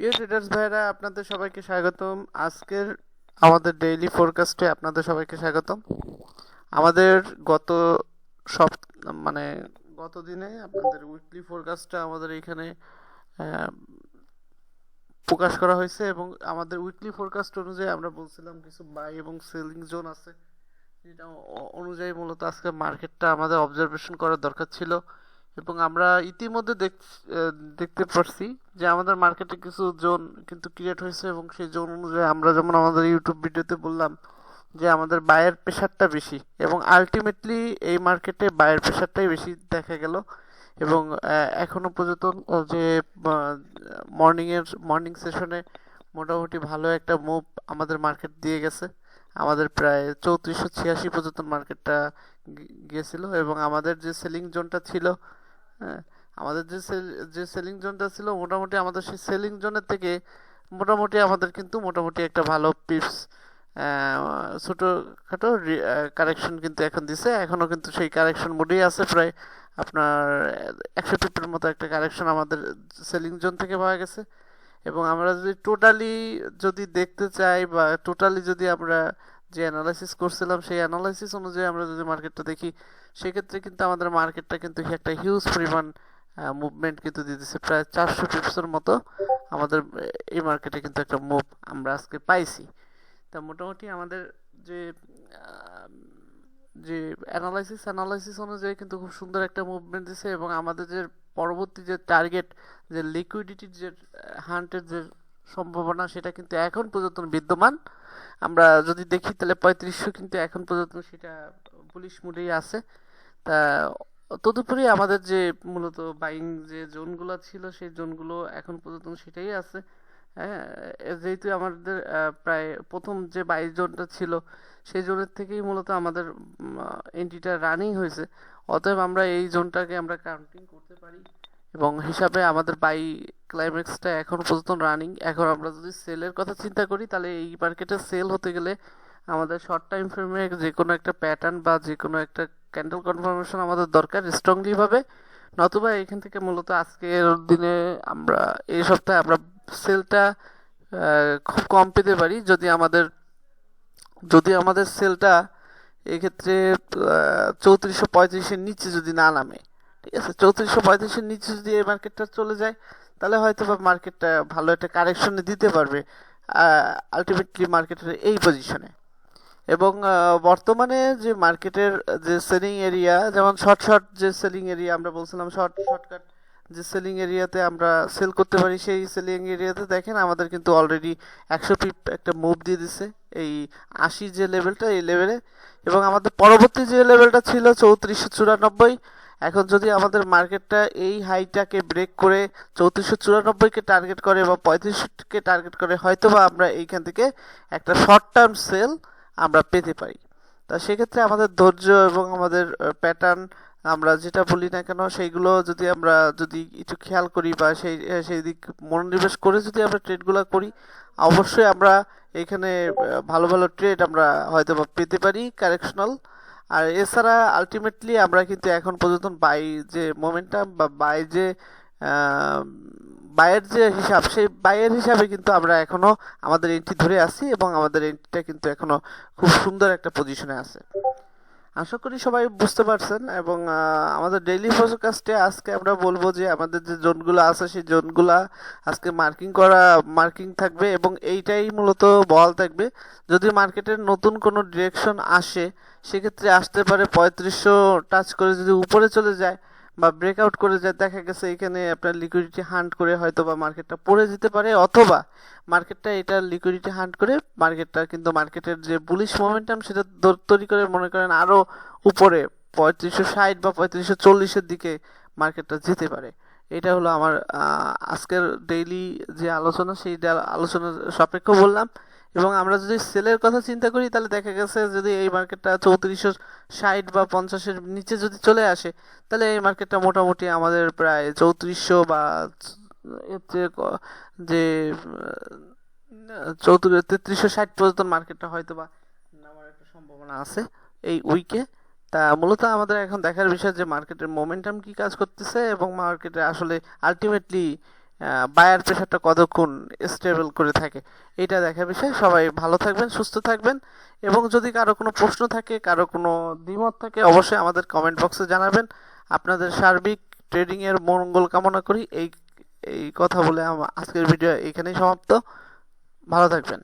প্রিয় ট্রেডার্স ভাইরা, আপনাদের সবাইকে স্বাগতম। আজকের আমাদের ডেইলি ফোরকাস্টে আপনাদের সবাইকে স্বাগতম। আমাদের গত সব মানে গত দিনে আপনাদের উইকলি ফোরকাস্টটা আমাদের এখানে প্রকাশ করা হয়েছে এবং আমাদের উইকলি ফোরকাস্ট অনুযায়ী আমরা বলছিলাম কিছু বাই এবং সেলিং জোন আছে। যেটা অনুযায়ী মূলত আজকে মার্কেটটা আমাদের অবজারভেশন করার দরকার ছিল। এবং আমরা ইতিমধ্যে দেখ দেখতে পারছি যে আমাদের মার্কেটে কিছু জোন কিন্তু ক্রিয়েট হয়েছে এবং সেই জোন অনুযায়ী আমরা যেমন আমাদের ইউটিউব ভিডিওতে বললাম যে আমাদের বায়ের প্রেশারটা বেশি এবং আলটিমেটলি এই মার্কেটে বায়ের প্রেশারটাই বেশি দেখা গেল এবং আহ, এখনও পর্যন্ত যে মর্নিং এর মর্নিং সেশনে মোটামুটি ভালো একটা মুভ আমাদের মার্কেট দিয়ে গেছে। আমাদের প্রায় চৌত্রিশশো ছিয়াশি পর্যন্ত মার্কেটটা গিয়েছিল এবং আমাদের যে সেলিং জোনটা ছিল হ্যাঁ আমাদের যে যে সেলিং জোনটা ছিল মোটামুটি আমাদের সেই সেলিং জোনের থেকে মোটামুটি আমাদের কিন্তু মোটামুটি একটা ভালো পিপস ছোটোখাটো কারেকশন কিন্তু এখন দিছে। এখনও কিন্তু সেই কারেকশন মোডেই আছে প্রায় আপনার একশো পিপের মতো একটা কারেকশন আমাদের সেলিং জোন থেকে পাওয়া গেছে। এবং আমরা যদি টোটালি যদি দেখতে চাই বা টোটালি যদি আমরা যে অ্যানালাইসিস করছিলাম, সেই অ্যানালাইসিস অনুযায়ী আমরা যদি মার্কেটটা দেখি, সেক্ষেত্রে কিন্তু আমাদের মার্কেটটা কিন্তু একটা হিউজ পরিমাণ মুভমেন্ট কিন্তু দিতেছে। প্রায় চারশো পিপসের মতো আমাদের এই মার্কেটে কিন্তু একটা মুভ আমরা আজকে পাইছি। তা মোটামুটি আমাদের যে যে অ্যানালাইসিস অ্যানালাইসিস অনুযায়ী কিন্তু খুব সুন্দর একটা মুভমেন্ট দিছে এবং আমাদের যে পরবর্তী যে টার্গেট যে লিকুইডিটির যে হান্টের যে সম্ভাবনা, সেটা কিন্তু এখন পর্যন্ত বিদ্যমান। আমরা যদি দেখি তাহলে পঁয়ত্রিশশো কিন্তু এখন পর্যন্ত সেটা পুলিশ মুডেই আছে। তা তদুপরি আমাদের যে মূলত বাইং যে জোনগুলো ছিল, সেই জোনগুলো এখন পর্যন্ত সেটাই আছে। হ্যাঁ যেহেতু আমাদের প্রায় প্রথম যে বাই জোনটা ছিল, সেই জোনের থেকেই মূলত আমাদের এন্ট্রিটা রানিং হয়েছে। অতএব আমরা এই জোনটাকে আমরা কাউন্টিং করতে পারি। এবং হিসাবে আমাদের বাই ক্লাইম্যাক্সটা এখন পর্যন্ত রানিং এখন আমরা যদি সেলের কথা চিন্তা করি, তাহলে এই মার্কেটে সেল হতে গেলে আমাদের শর্ট টাইম ফ্রেমে যে কোনো একটা প্যাটার্ন বা যে কোনো একটা ক্যান্ডেল কনফার্মেশন আমাদের দরকার স্ট্রংলি ভাবে। নতুবা এখান থেকে মূলত আজকের দিনে আমরা, এই সপ্তাহে আমরা সেলটা খুব কম পেতে পারি। যদি আমাদের যদি আমাদের সেলটা এক্ষেত্রে চৌত্রিশশো পঁয়ত্রিশের নিচে যদি না নামে ঠিক আছে চৌত্রিশশো পঁয়ত্রিশের নিচে যদি এই মার্কেটটা চলে যায়, তাহলে হয়তো বা মার্কেটটা ভালো একটা কারেকশনে দিতে পারবে আলটিমেটলি মার্কেটের এই পজিশনে এবং বর্তমানে যে মার্কেটের যে সেলিং এরিয়া যেমন শর্ট শর্ট যে সেলিং এরিয়া আমরা বলছিলাম শর্ট শর্টকাট যে সেলিং এরিয়াতে আমরা সেল করতে পারি, সেই সেলিং এরিয়াতে দেখেন আমাদের কিন্তু অলরেডি একশো পিপ একটা মুভ দিয়ে দিছে, এই আশি যে লেভেলটা এই লেভেলে এবং আমাদের পরবর্তী যে লেভেলটা ছিল চৌত্রিশশো চুরানব্বই এখন যদি আমাদের মার্কেটটা এই হাইটাকে ব্রেক করে চৌত্রিশশো চুরানব্বইকে টার্গেট করে বা পঁয়ত্রিশকে টার্গেট করে হয়তো বা আমরা এইখান থেকে একটা শর্ট টার্ম সেল আমরা পেতে পারি। তা সেক্ষেত্রে আমাদের ধৈর্য এবং আমাদের প্যাটার্ন আমরা যেটা বলি না কেন, সেইগুলো যদি আমরা যদি একটু খেয়াল করি বা সেই সেই দিক মনোনিবেশ করে যদি আমরা ট্রেডগুলো করি, অবশ্যই আমরা এখানে ভালো ভালো ট্রেড আমরা হয়তো বা পেতে পারি কারেকশনাল আর এছাড়া আলটিমেটলি আমরা কিন্তু এখন পর্যন্ত বাই যে মোমেন্টাম বা বাই যে বাইয়ের যে হিসাব, সেই বাইয়ের হিসাবে কিন্তু আমরা এখনও আমাদের এন্ট্রি ধরে আছি এবং আমাদের এন্ট্রিটা কিন্তু এখনও খুব সুন্দর একটা পজিশনে আছে। আশা করি সবাই বুঝতে পারছেন এবং আমাদের ডেইলি ফোরকাস্টে আজকে আমরা বলব যে আমাদের যে জোনগুলো আছে সেই জোনগুলো আজকে মার্কিং করা মার্কিং থাকবে এবং এইটাই মূলত বল থাকবে। যদি মার্কেটের নতুন কোনো ডিরেকশন আসে, সেক্ষেত্রে আসতে পারে পঁয়ত্রিশশো টাচ করে যদি উপরে চলে যায় বা ব্রেকআউট করে যায়, দেখা গেছে এখানে আপনার লিকুইডিটি হান্ট করে হয়তো বা মার্কেটটা পড়ে যেতে পারে, অথবা মার্কেটটা এটা লিকুইডিটি হান্ট করে মার্কেটটা কিন্তু মার্কেটের যে বুলিশ মোমেন্টাম সেটা তৈরি করে মনে করেন আরও উপরে, পঁয়ত্রিশশো ষাট বা পঁয়ত্রিশশো চল্লিশের দিকে মার্কেটটা যেতে পারে। এটা হলো আমার আজকের ডেইলি যে আলোচনা, সেই আলোচনার সাপেক্ষ বললাম। এবং আমরা যদি সেলের কথা চিন্তা করি, তাহলে দেখা গেছে যদি এই মার্কেটটা চৌত্রিশশো ষাট বা পঞ্চাশের নিচে যদি চলে আসে, তাহলে এই মার্কেটটা মোটামুটি আমাদের প্রায় চৌত্রিশশো বা যে, চৌত্রিশ, তেত্রিশশো ষাট পর্যন্ত মার্কেটটা হয়তো বা নামার একটা সম্ভাবনা আছে এই উইকে তা মূলত আমাদের এখন দেখার বিষয় যে মার্কেটের মোমেন্টাম কি কাজ করতেছে এবং মার্কেটে আসলে আলটিমেটলি বায়ার প্রেশারটা কতক্ষণ স্টেবল করে থাকে, এটা দেখার বিষয়। সবাই ভালো থাকবেন, সুস্থ থাকবেন এবং যদি কারও কোনো প্রশ্ন থাকে, কারও কোনো দ্বিমত থাকে, অবশ্যই আমাদের কমেন্ট বক্সে জানাবেন। আপনাদের সার্বিক ট্রেডিংয়ের মঙ্গল কামনা করি। এই এই কথা বলে আমার আজকের ভিডিও এইখানেই সমাপ্ত। ভালো থাকবেন।